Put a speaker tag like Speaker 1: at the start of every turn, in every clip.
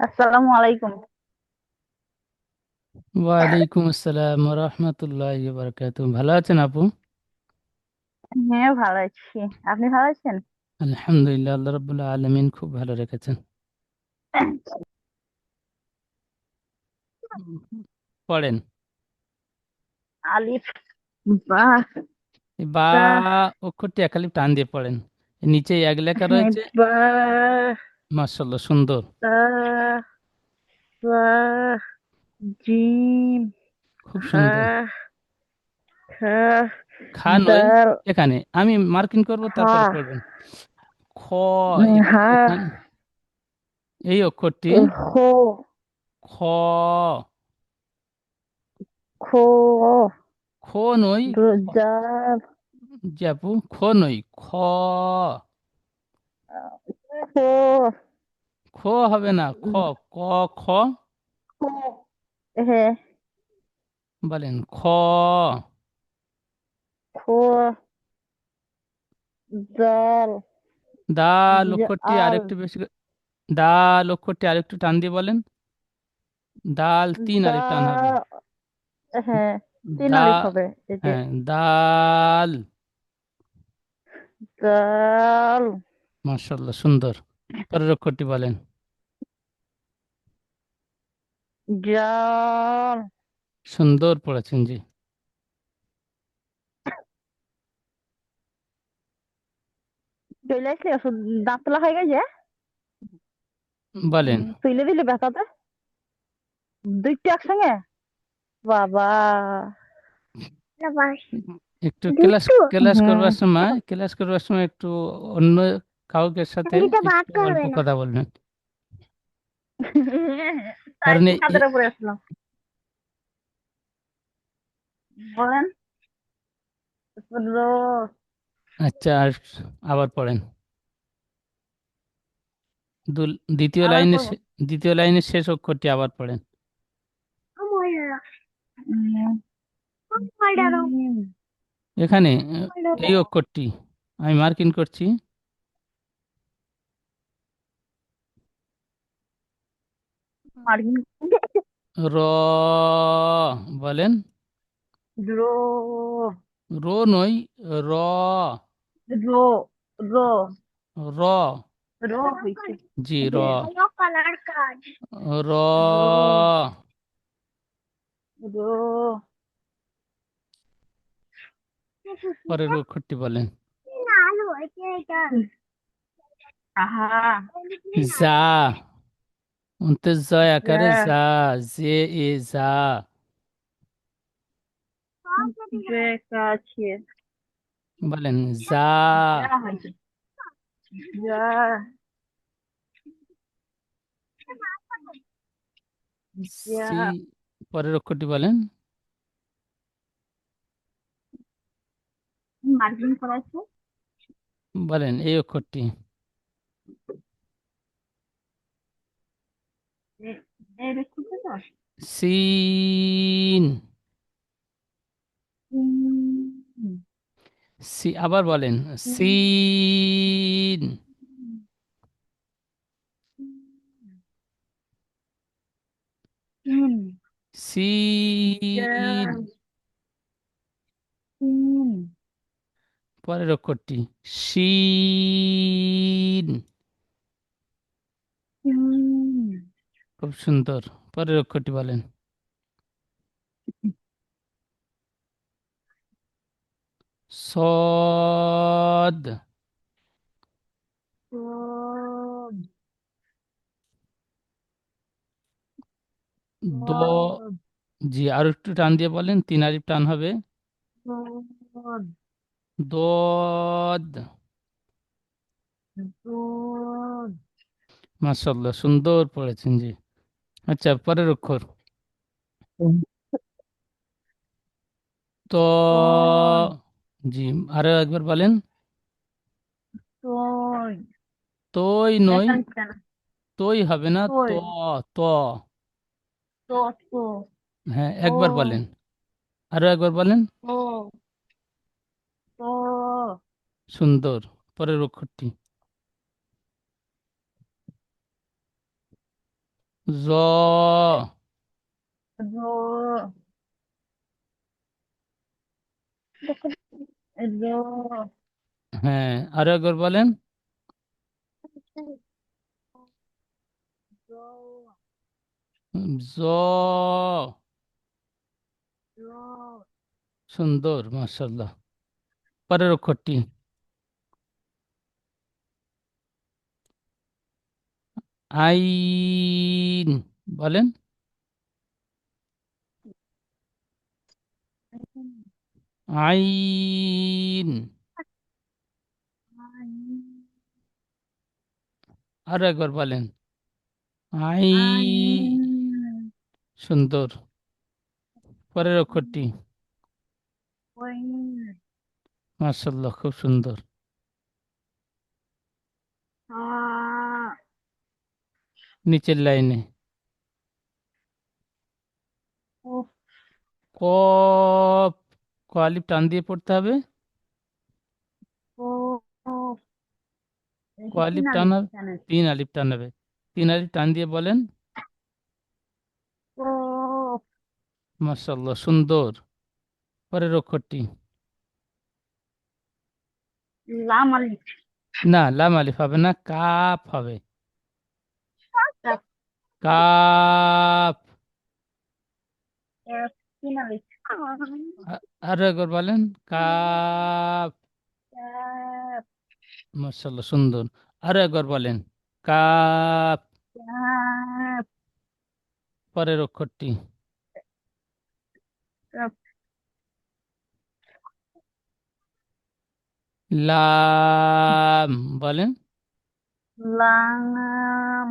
Speaker 1: আসসালামু আলাইকুম।
Speaker 2: ওয়ালাইকুম আসসালাম রহমতুল্লাহ ভালো আছেন আপু?
Speaker 1: হ্যাঁ ভালো আছি। আপনি ভালো আছেন?
Speaker 2: আলহামদুলিল্লাহ আল্লাহ রাব্বুল আলামিন খুব ভালো রেখেছেন। পড়েন।
Speaker 1: আলিফ বা।
Speaker 2: বা অক্ষরটি একালি টান দিয়ে পড়েন। নিচে এক লেখা
Speaker 1: হ্যাঁ,
Speaker 2: রয়েছে
Speaker 1: বা।
Speaker 2: মাশাআল্লাহ সুন্দর।
Speaker 1: জিম।
Speaker 2: খুব সুন্দর।
Speaker 1: খা
Speaker 2: খা নয় এখানে আমি মার্কিং করব
Speaker 1: হা
Speaker 2: তারপরে খ
Speaker 1: হা
Speaker 2: এখানে। এই অক্ষরটি
Speaker 1: খো।
Speaker 2: খ।
Speaker 1: খ।
Speaker 2: নই।
Speaker 1: দ-
Speaker 2: খ-
Speaker 1: দাল
Speaker 2: জি খ নই। খ।
Speaker 1: খো।
Speaker 2: হবে না খ ক খ।
Speaker 1: হ্যাঁ
Speaker 2: বলেন খ।
Speaker 1: খো। দাল
Speaker 2: দাল অক্ষরটি আরেকটু বেশি দাল অক্ষরটি আরেকটু টান দিয়ে বলেন। দাল তিন আলিফ টান হবে।
Speaker 1: হ্যাঁ তিন আলিফ হবে
Speaker 2: হ্যাঁ দাল।
Speaker 1: দাল
Speaker 2: মাশাআল্লাহ সুন্দর। পরের অক্ষরটি বলেন সুন্দর পড়েছেন জি।
Speaker 1: চলে আসলে ওষুধ দাঁত তোলা হয়ে গেছে?
Speaker 2: বলেন।
Speaker 1: তুলে দিলে দুইটা একসঙ্গে? বাবা।
Speaker 2: একটু ক্লাস ক্লাস করবার সময় ক্লাস করবার সময় একটু অন্য কাউকে সাথে কথা বলবেন। কারণ
Speaker 1: বলেন।
Speaker 2: আচ্ছা আর আবার পড়েন। দ্বিতীয়
Speaker 1: পড়ব।
Speaker 2: দ্বিতীয় লাইনের শেষ অক্ষরটি আবার পড়েন। এখানে এই অক্ষরটি আমি মার্কিং করছি।
Speaker 1: মার্কিন
Speaker 2: র বলেন।
Speaker 1: রো।
Speaker 2: রো নই র।
Speaker 1: রো রো।
Speaker 2: র। জি র।
Speaker 1: কালার কাজ
Speaker 2: র।
Speaker 1: রো। রো।
Speaker 2: পরের অক্ষরটি বলেন।
Speaker 1: আহা।
Speaker 2: যা। আকারে
Speaker 1: যা
Speaker 2: যা জে এ যা বলেন যা পরের অক্ষরটি বলেন বলেন এই অক্ষরটি
Speaker 1: এ- এই দেখতে তো
Speaker 2: সিন সি আবার বলেন সিন সিন পরের অক্ষরটি শিন খুব সুন্দর। পরের অক্ষরটি বলেন। সদ। দ। জি আর একটু টান দিয়ে বলেন তিন আলিফ টান হবে। দদ।
Speaker 1: সদ,
Speaker 2: মাশাআল্লাহ সুন্দর পড়েছেন জি। আচ্ছা পরের অক্ষর। ত জি আরও একবার বলেন। তই নই
Speaker 1: এখানে
Speaker 2: তই হবে না ত ত। হ্যাঁ একবার বলেন। আরও একবার বলেন। সুন্দর পরের অক্ষরটি। জ। হ্যাঁ আরও একবার বলেন। জ। সুন্দর মাশাল্লাহ পরের অক্ষরটি। আইন বলেন। আইন। আরও একবার বলেন। আই
Speaker 1: আইন।
Speaker 2: সুন্দর। পরের অক্ষরটি।
Speaker 1: ওইন
Speaker 2: মাশাল্লাহ খুব সুন্দর। নিচের লাইনে। কপ ক আলিফ টান দিয়ে পড়তে হবে। ক আলিফ টান হবে তিন আলিফ টান হবে। তিন আলিফ টান দিয়ে বলেন।
Speaker 1: ও।
Speaker 2: সুন্দর। পরের অক্ষরটি।
Speaker 1: লাম আলিফ।
Speaker 2: না লাম আলিফ হবে না কাপ হবে।
Speaker 1: কাপ।
Speaker 2: আরও একবার বলেন কাপ। মাশাল্লাহ সুন্দর। আরও একবার বলেন কাপ।
Speaker 1: কাপ।
Speaker 2: পরের অক্ষরটি। লাম বলেন।
Speaker 1: লাম।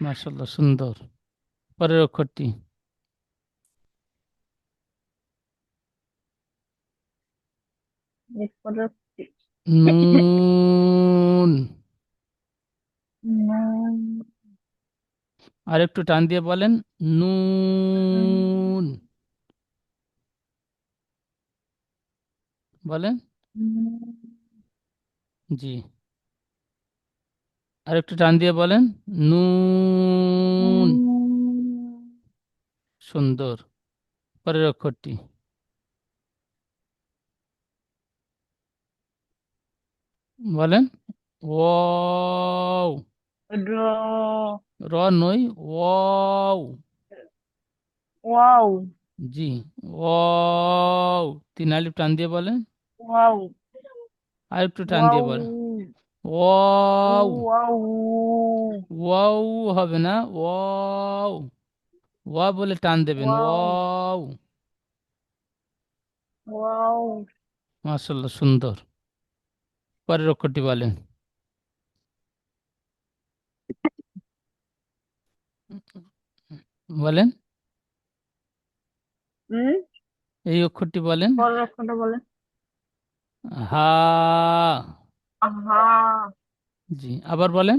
Speaker 2: মাশাল্লাহ সুন্দর। পরের অক্ষরটি। নুন। আর একটু টান দিয়ে বলেন নুন। বলেন। জি। আর একটু টান দিয়ে বলেন। নুন। সুন্দর। পরের অক্ষরটি। বলেন। ওয়াও।
Speaker 1: র।
Speaker 2: র নই। ওয়াও।
Speaker 1: ওয়াও।
Speaker 2: জি। ওয়াও। তিন আলিফ টান দিয়ে বলেন।
Speaker 1: ওয়াও।
Speaker 2: আর একটু টান দিয়ে বলেন। ওয়াও।
Speaker 1: ওয়াও।
Speaker 2: ওয়াও হবে না? ওয়াও। ওয়া বলে টান দেবেন।
Speaker 1: ওয়াও।
Speaker 2: ওয়াও। মাশাল্লাহ সুন্দর। পরের অক্ষরটি বলেন। বলেন।
Speaker 1: হুম?
Speaker 2: এই অক্ষরটি বলেন।
Speaker 1: পরের অক্ষরটা বলেন।
Speaker 2: হা।
Speaker 1: আহা।
Speaker 2: জি আবার বলেন।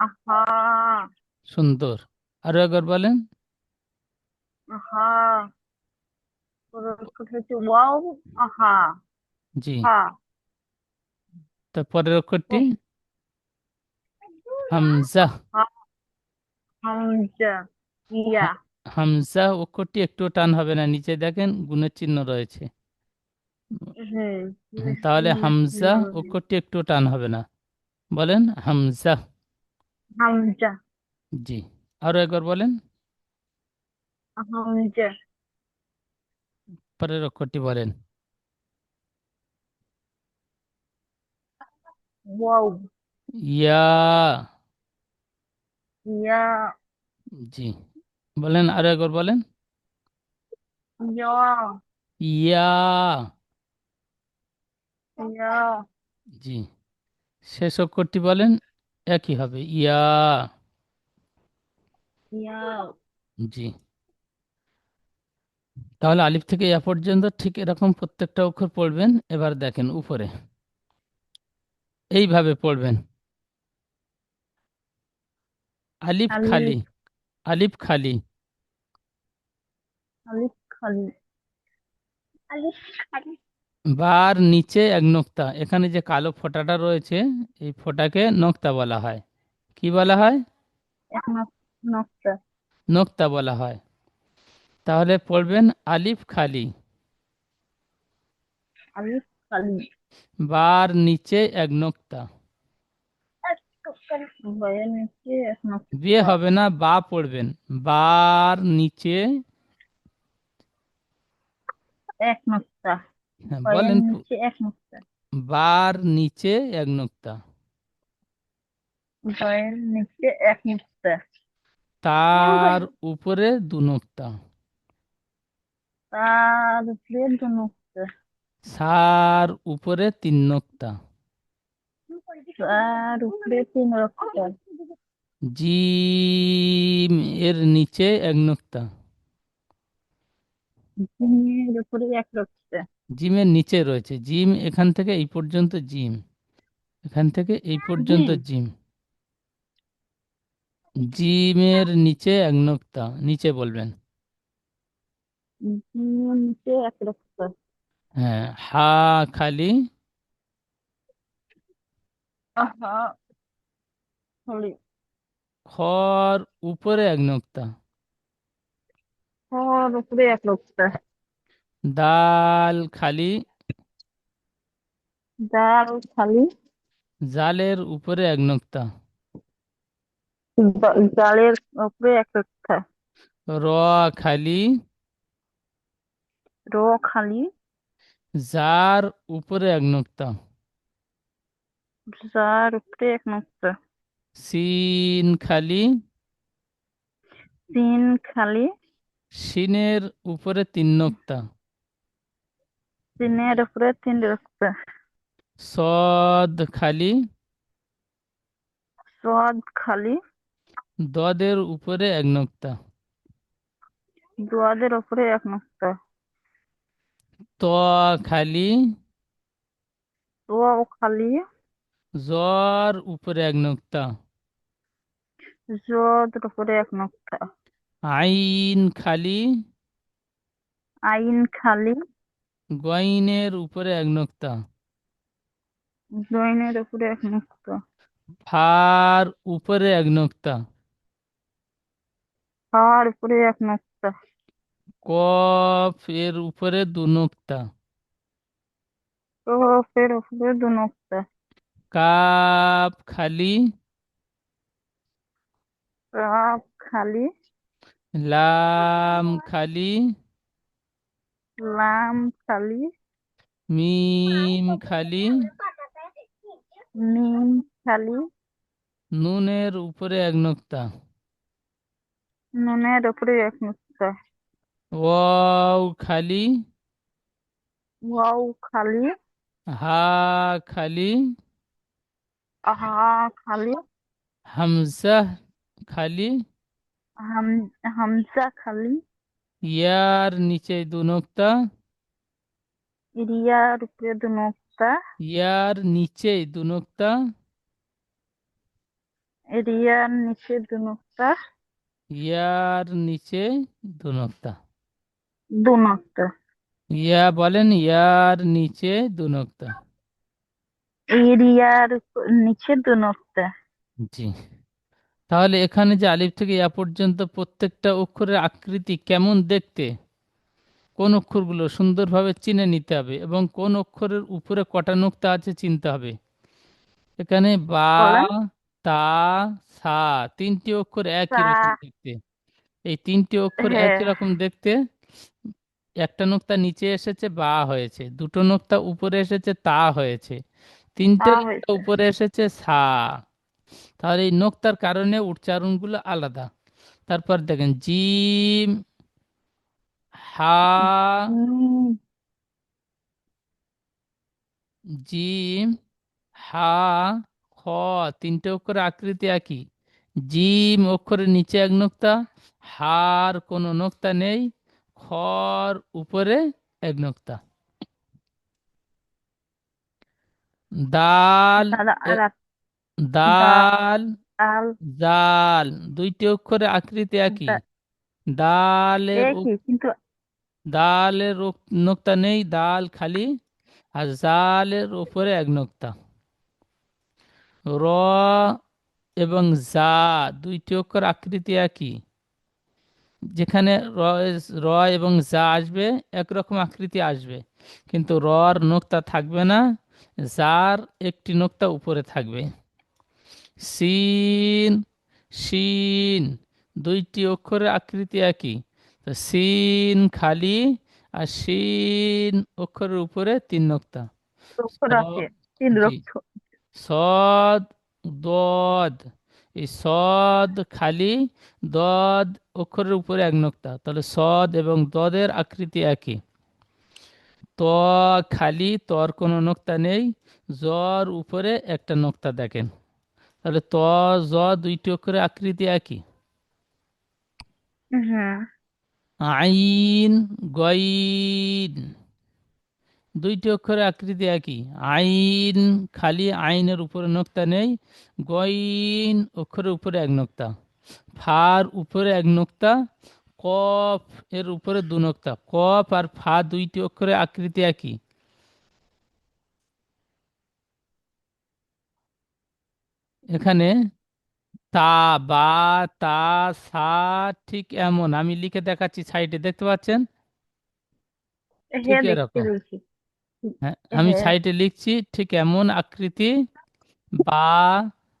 Speaker 1: আহা।
Speaker 2: সুন্দর। আরও একবার বলেন।
Speaker 1: আহা। ওয়াও আহা।
Speaker 2: জি।
Speaker 1: হা।
Speaker 2: তো পরের অক্ষরটি? হামজা।
Speaker 1: হামজা ইয়া।
Speaker 2: হামজা অক্ষরটি একটু টান হবে না নিচে দেখেন গুণের চিহ্ন রয়েছে। হ্যাঁ, তাহলে হামজা অক্ষরটি একটু টান হবে না। বলেন হামজা।
Speaker 1: হামজা।
Speaker 2: জি আরও একবার বলেন।
Speaker 1: হামজা।
Speaker 2: পরের অক্ষরটি বলেন।
Speaker 1: ওয়াও।
Speaker 2: ইয়া।
Speaker 1: ইয়া।
Speaker 2: জি বলেন আরও একবার বলেন।
Speaker 1: ইয়া।
Speaker 2: ইয়া।
Speaker 1: ইয়া।
Speaker 2: জি শেষ অক্ষরটি বলেন একই হবে ইয়া। জি। তাহলে আলিফ থেকে ইয়া পর্যন্ত ঠিক এরকম প্রত্যেকটা অক্ষর পড়বেন এবার দেখেন উপরে। এইভাবে পড়বেন। আলিফ খালি
Speaker 1: আলিফ
Speaker 2: আলিফ খালি।
Speaker 1: আলিফ খালি। আলিফ খালি।
Speaker 2: বার নিচে এক নোক্তা। এখানে যে কালো ফোঁটাটা রয়েছে এই ফোঁটাকে নোক্তা বলা হয়। কি বলা হয়? নোক্তা। বলা হয়। তাহলে পড়বেন আলিফ খালি।
Speaker 1: আলিফ খালি।
Speaker 2: বার নিচে এক নোক্তা। বিয়ে হবে না বা পড়বেন। বার নিচে
Speaker 1: এক নকশা
Speaker 2: হ্যাঁ, বলেন
Speaker 1: নিচে এক
Speaker 2: বার নিচে এক নোক্তা।
Speaker 1: বয়ের নিচে এক
Speaker 2: তার উপরে দু নোক্তা।
Speaker 1: তার উপরে দু নকশা
Speaker 2: সার উপরে তিন নোক্তা।
Speaker 1: তার উপরে তিন নকশা
Speaker 2: জিমের নিচে এক নোক্তা।
Speaker 1: জিমের উপরে এক
Speaker 2: জিমের নিচে রয়েছে। জিম এখান থেকে এই পর্যন্ত জিম। এখান থেকে এই পর্যন্ত জিম। জিমের নিচে এক নোক্তা নিচে বলবেন?
Speaker 1: নিচে এক নকশা
Speaker 2: হ্যাঁ হা খালি। খর উপরে এক নোক্তা।
Speaker 1: তার উপরে এক নকশা
Speaker 2: দাল খালি
Speaker 1: ডাল খালি
Speaker 2: জালের উপরে এক নোক্তা
Speaker 1: জালের উপরে এক নকশা
Speaker 2: র খালি
Speaker 1: র খালি
Speaker 2: জার উপরে এক নোক্তা
Speaker 1: যার উপরে এক নকশা
Speaker 2: সিন খালি
Speaker 1: তিন খালি
Speaker 2: সিনের উপরে তিন নোক্তা
Speaker 1: তিনের উপরে তিন নকশা
Speaker 2: সদ খালি
Speaker 1: সদ খালি
Speaker 2: দদের উপরে এক নোক্তা
Speaker 1: দোয়াদের উপরে এক নকশা
Speaker 2: ত খালি
Speaker 1: ও খালি
Speaker 2: জর উপরে এক নোক্তা
Speaker 1: জদের উপরে এক নকশা
Speaker 2: আইন খালি
Speaker 1: আইন খালি
Speaker 2: গইনের উপরে এক নোক্তা।
Speaker 1: জৈনের উপরে এক নকশা
Speaker 2: ফার উপরে এক নোক্তা।
Speaker 1: খাওয়ার উপরে এক নকশা
Speaker 2: কফ এর উপরে দু নোক্তা।
Speaker 1: কফের উপরে দু নকশা
Speaker 2: কাপ খালি।
Speaker 1: কাপ খালি।
Speaker 2: লাম খালি।
Speaker 1: লাম খালি
Speaker 2: মিম খালি
Speaker 1: মিম খালি
Speaker 2: নুনের উপরে এক নোক্তা।
Speaker 1: নুনের উপরে এক নকশা
Speaker 2: ওয়াও খালি।
Speaker 1: ওয়াও খালি?
Speaker 2: হা খালি।
Speaker 1: আহা খালি?
Speaker 2: হামজা খালি।
Speaker 1: হাম হামজা খালি?
Speaker 2: ইয়ার নিচে দু নোক্তা
Speaker 1: রিয়ার উপরে দু নকশা
Speaker 2: ইয়ার নিচে দু নোক্তা
Speaker 1: রিয়ার নিচে দু নকশা
Speaker 2: ইয়ার নিচে দু নোক্তা
Speaker 1: দু নকশা
Speaker 2: ইয়া বলেন ইয়ার নিচে দু নোক্তা
Speaker 1: এরিয়ার উপ- নিচে দু নকশা
Speaker 2: জি তাহলে এখানে যে আলিফ থেকে ইয়া পর্যন্ত প্রত্যেকটা অক্ষরের আকৃতি কেমন দেখতে? কোন অক্ষরগুলো সুন্দরভাবে চিনে নিতে হবে এবং কোন অক্ষরের উপরে কটা নোক্তা আছে চিনতে হবে? এখানে বা তা সা তিনটি অক্ষর একই রকম দেখতে। এই তিনটি অক্ষর
Speaker 1: হ্যাঁ।
Speaker 2: একই রকম দেখতে একটা নোক্তা নিচে এসেছে বা হয়েছে। দুটো নোক্তা উপরে এসেছে তা হয়েছে। তিনটে নোক্তা উপরে এসেছে সা। তাহলে এই নোক্তার কারণে উচ্চারণগুলো আলাদা। তারপর দেখেন জিম হা জিম হা খ তিনটে অক্ষরের আকৃতি একই। জিম অক্ষরের নিচে এক নোক্তা হার কোনো নোক্তা নেই খর উপরে এক নোক্তা দাল দাল
Speaker 1: ডাল
Speaker 2: জাল দুইটি অক্ষরে আকৃতি একই। দালের
Speaker 1: একই কিন্তু
Speaker 2: দালের নোক্তা নেই দাল খালি আর জালের উপরে এক নোক্তা। র এবং জা দুইটি অক্ষর আকৃতি একই। যেখানে র র এবং জা আসবে একরকম আকৃতি আসবে। কিন্তু রর নোক্তা থাকবে না জার একটি নোক্তা উপরে থাকবে। সিন শিন দুইটি অক্ষরের আকৃতি একই। তো সিন খালি আর শিন অক্ষরের উপরে তিন নোক্তা। সদ দদ এই সদ খালি দদ অক্ষরের উপরে এক নোক্তা। তাহলে সদ এবং দদের আকৃতি একই। ত খালি তর কোনো নোক্তা নেই জর উপরে একটা নোক্তা দেখেন। তাহলে ত জ দুইটি অক্ষরের আকৃতি একই।
Speaker 1: হ্যাঁ।
Speaker 2: আইন গইন দুইটি অক্ষরের আকৃতি একই। আইন খালি আইনের উপরে নোক্তা নেই গইন অক্ষরের উপরে এক নোক্তা। ফার উপরে এক নোক্তা কফ এর উপরে দু নোক্তা। কফ আর ফা দুইটি অক্ষরে আকৃতি একই। এখানে তা বা তা সা ঠিক এমন। আমি লিখে দেখাচ্ছি সাইডে দেখতে পাচ্ছেন? ঠিক
Speaker 1: হ্যাঁ
Speaker 2: এরকম। হ্যাঁ আমি
Speaker 1: হ্যাঁ।
Speaker 2: সাইডে লিখছি ঠিক এমন আকৃতি বা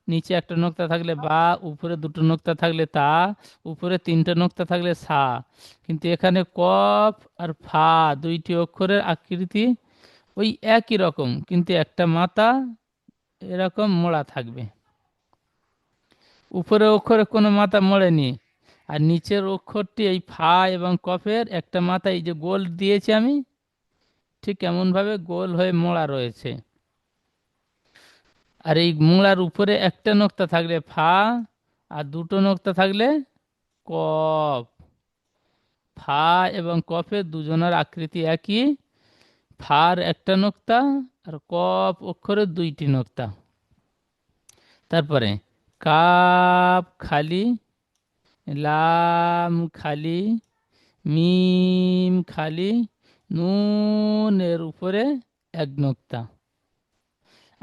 Speaker 2: নিচে একটা নোক্তা থাকলে বা উপরে দুটো নোক্তা থাকলে তা উপরে তিনটে নোক্তা থাকলে সা। কিন্তু এখানে কফ আর ফা দুইটি অক্ষরের আকৃতি ওই একই রকম কিন্তু একটা মাথা এরকম মোড়া থাকবে। উপরে অক্ষরে কোনো মাথা মোড়েনি। আর নিচের অক্ষরটি এই ফা এবং কফের একটা মাথা এই যে গোল দিয়েছি আমি, ঠিক এমনভাবে গোল হয়ে মোড়া রয়েছে। আর এই মোড়ার উপরে একটা নোক্তা থাকলে ফা আর দুটো নোক্তা থাকলে কফ। ফা এবং কফের দুজনের আকৃতি একই। ফার একটা নোক্তা আর কফ অক্ষরের দুইটি নোক্তা। তারপরে কাপ খালি, লাম খালি, মিম খালি, নুনের উপরে এক নোক্তা।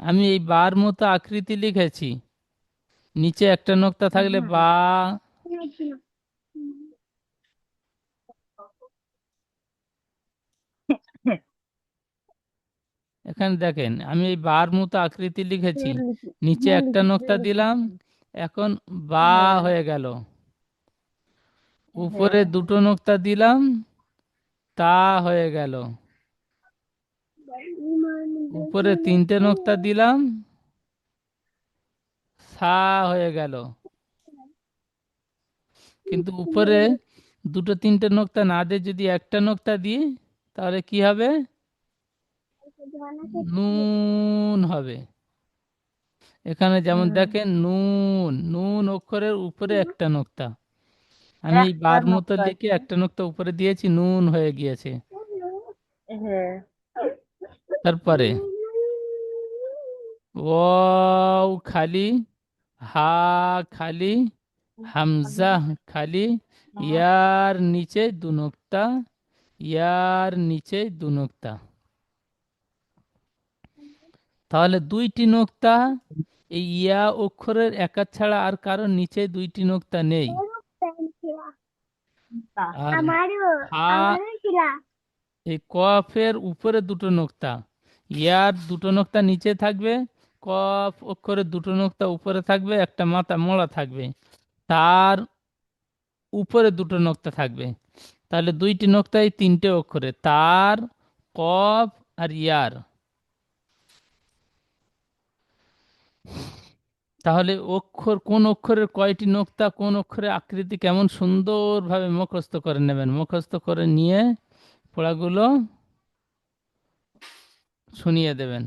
Speaker 2: আমি এই বার মতো আকৃতি লিখেছি। নিচে একটা নোক্তা থাকলে বা এখানে দেখেন, আমি এই বার মতো আকৃতি লিখেছি। নিচে একটা নোক্তা দিলাম। এখন বা
Speaker 1: হ্যাঁ।
Speaker 2: হয়ে গেল। উপরে দুটো নোক্তা দিলাম তা হয়ে গেল। উপরে তিনটে নোক্তা দিলাম সা হয়ে গেল। কিন্তু উপরে দুটো তিনটে নোক্তা না দিয়ে যদি একটা নোক্তা দিই তাহলে কি হবে? নুন হবে। এখানে যেমন। দেখেন নুন নুন অক্ষরের উপরে একটা নোক্তা। আমি বার মতো লিখে একটা নোক্তা উপরে দিয়েছি নুন হয়ে গিয়েছে।
Speaker 1: হ্যাঁ।
Speaker 2: তারপরে ওয়াও খালি হা খালি হামজা খালি ইয়ার নিচে দু নোক্তা ইয়ার নিচে দু নোক্তা। তাহলে দুইটি নোক্তা এই ইয়া অক্ষরের একা ছাড়া আর কারোর নিচে দুইটি নোক্তা নেই। আর এই কফের উপরে দুটো নোক্তা। ইয়ার দুটো নোক্তা নিচে থাকবে কফ অক্ষরের দুটো নোক্তা উপরে থাকবে একটা মাথা মোড়া থাকবে। তার উপরে দুটো নোক্তা থাকবে। তাহলে দুইটি নোক্তা এই তিনটে অক্ষরে তার কফ আর ইয়ার। তাহলে অক্ষর, কোন অক্ষরের কয়টি নোক্তা, কোন অক্ষরের আকৃতি কেমন সুন্দরভাবে মুখস্থ করে নেবেন? মুখস্থ করে নিয়ে পোড়াগুলো শুনিয়ে দেবেন।